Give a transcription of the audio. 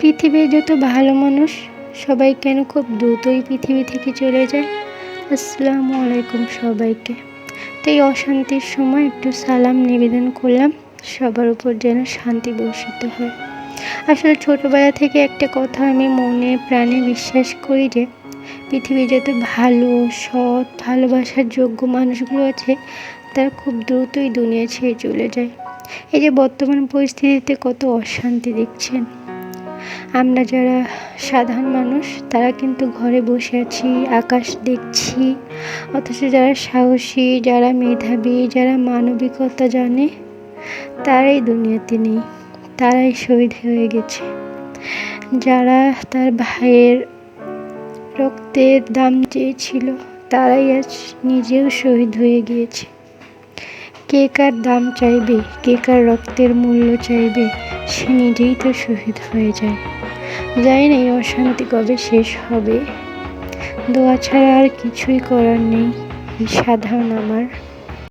পৃথিবীর যত ভালো মানুষ, সবাই কেন খুব দ্রুতই পৃথিবী থেকে চলে যায়? আসসালামু আলাইকুম সবাইকে। তো এই অশান্তির সময় একটু সালাম নিবেদন করলাম, সবার উপর যেন শান্তি বর্ষিত হয়। আসলে ছোটোবেলা থেকে একটা কথা আমি মনে প্রাণে বিশ্বাস করি যে পৃথিবী যত ভালো, সৎ, ভালোবাসার যোগ্য মানুষগুলো আছে, তারা খুব দ্রুতই দুনিয়া ছেড়ে চলে যায়। এই যে বর্তমান পরিস্থিতিতে কত অশান্তি দেখছেন। আমরা যারা সাধারণ মানুষ, তারা কিন্তু ঘরে বসে আছি, আকাশ দেখছি। অথচ যারা সাহসী, যারা মেধাবী, যারা মানবিকতা জানে, তারাই দুনিয়াতে নেই, তারাই শহীদ হয়ে গেছে। যারা তার ভাইয়ের রক্তের দাম চেয়েছিল, তারাই আজ নিজেও শহীদ হয়ে গিয়েছে। কে কার দাম চাইবে, কে কার রক্তের মূল্য চাইবে, সে নিজেই তো শহীদ হয়ে যায়। জানি না এই অশান্তি কবে শেষ হবে। দোয়া ছাড়া আর কিছুই করার নেই। সাধারণ আমার।